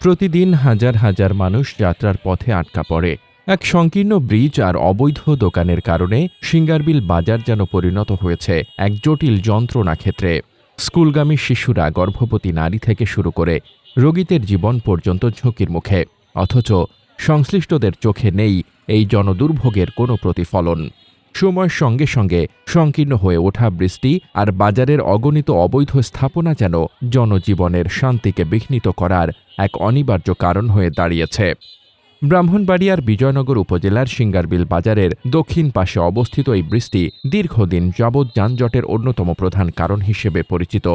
প্রতিদিন হাজার হাজার মানুষ যাত্রার পথে আটকা পড়ে। এক সংকীর্ণ ব্রিজ আর অবৈধ দোকানের কারণে সিঙ্গারবিল বাজার যেন পরিণত হয়েছে এক জটিল যন্ত্রণা ক্ষেত্রে। স্কুলগামী শিশুরা গর্ভবতী নারী থেকে শুরু করে রোগীদের জীবন পর্যন্ত ঝুঁকির মুখে। অথচ সংশ্লিষ্টদের চোখে নেই এই জনদুর্ভোগের কোনো প্রতিফলন। সময়ের সঙ্গে সঙ্গে সংকীর্ণ হয়ে ওঠা বৃষ্টি আর বাজারের অগণিত অবৈধ স্থাপনা যেন জনজীবনের শান্তিকে বিঘ্নিত করার এক অনিবার্য কারণ হয়ে দাঁড়িয়েছে। ব্রাহ্মণবাড়িয়ার বিজয়নগর উপজেলার সিঙ্গারবিল বাজারের দক্ষিণ পাশে অবস্থিত এই বৃষ্টি দীর্ঘদিন যাবৎ যানজটের অন্যতম প্রধান কারণ হিসেবে পরিচিত।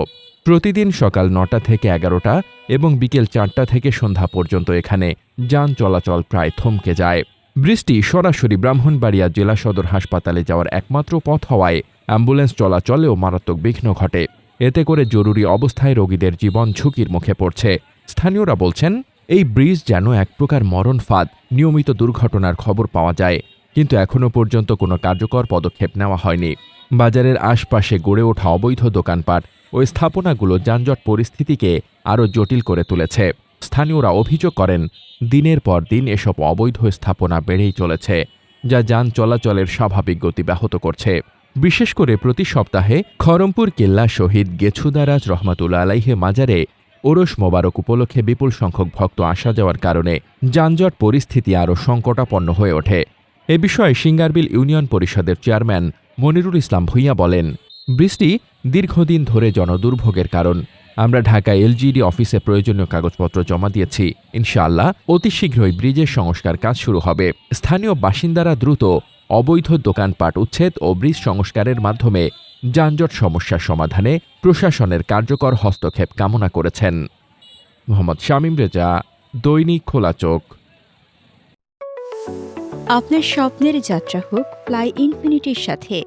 প্রতিদিন সকাল নটা থেকে এগারোটা এবং বিকেল চারটা থেকে সন্ধ্যা পর্যন্ত এখানে যান চলাচল প্রায় থমকে যায়। বৃষ্টি সরাসরি ব্রাহ্মণবাড়িয়া জেলা সদর হাসপাতালে যাওয়ার একমাত্র পথ হওয়ায় অ্যাম্বুলেন্স চলাচলেও মারাত্মক বিঘ্ন ঘটে। এতে করে জরুরি অবস্থায় রোগীদের জীবন ঝুঁকির মুখে পড়ছে। স্থানীয়রা বলছেন, এই ব্রিজ যেন এক প্রকার মরণ ফাঁদ, নিয়মিত দুর্ঘটনার খবর পাওয়া যায়, কিন্তু এখনও পর্যন্ত কোনো কার্যকর পদক্ষেপ নেওয়া হয়নি। বাজারের আশপাশে গড়ে ওঠা অবৈধ দোকানপাট ও স্থাপনাগুলো যানজট পরিস্থিতিকে আরও জটিল করে তুলেছে। স্থানীয়রা অভিযোগ করেন, দিনের পর দিন এসব অবৈধ স্থাপনা বেড়েই চলেছে, যা যান চলাচলের স্বাভাবিক গতি ব্যাহত করছে। বিশেষ করে প্রতি সপ্তাহে খরমপুর কেল্লা শহীদ গেছুদারাজ রহমাতুল্লা আলাইহে মাজারে ওরস মোবারক উপলক্ষে বিপুল সংখ্যক ভক্ত আসা যাওয়ার কারণে যানজট পরিস্থিতি আরও সংকটাপন্ন হয়ে ওঠে। এ বিষয়ে সিঙ্গারবিল ইউনিয়ন পরিষদের চেয়ারম্যান মনিরুল ইসলাম ভূঁইয়া বলেন, বৃষ্টি দীর্ঘদিন ধরে জনদুর্ভোগের কারণ। আমরা ঢাকা এলজিডি অফিসে প্রয়োজনীয় কাগজপত্র জমা দিয়েছি। ইনশাআল্লাহ, অতি শীঘ্রই ব্রিজের সংস্কার কাজ শুরু হবে। স্থানীয় বাসিন্দারা দ্রুত অবৈধ দোকানপাট উচ্ছেদ ও ব্রিজ সংস্কারের মাধ্যমে যানজট সমস্যার সমাধানে প্রশাসনের কার্যকর হস্তক্ষেপ কামনা করেছেন। মোহাম্মদ শামীম রেজা, দৈনিক খোলা চোখ। আপনার স্বপ্নের যাত্রা হোক ফ্লাই ইনফিনিটির সাথে।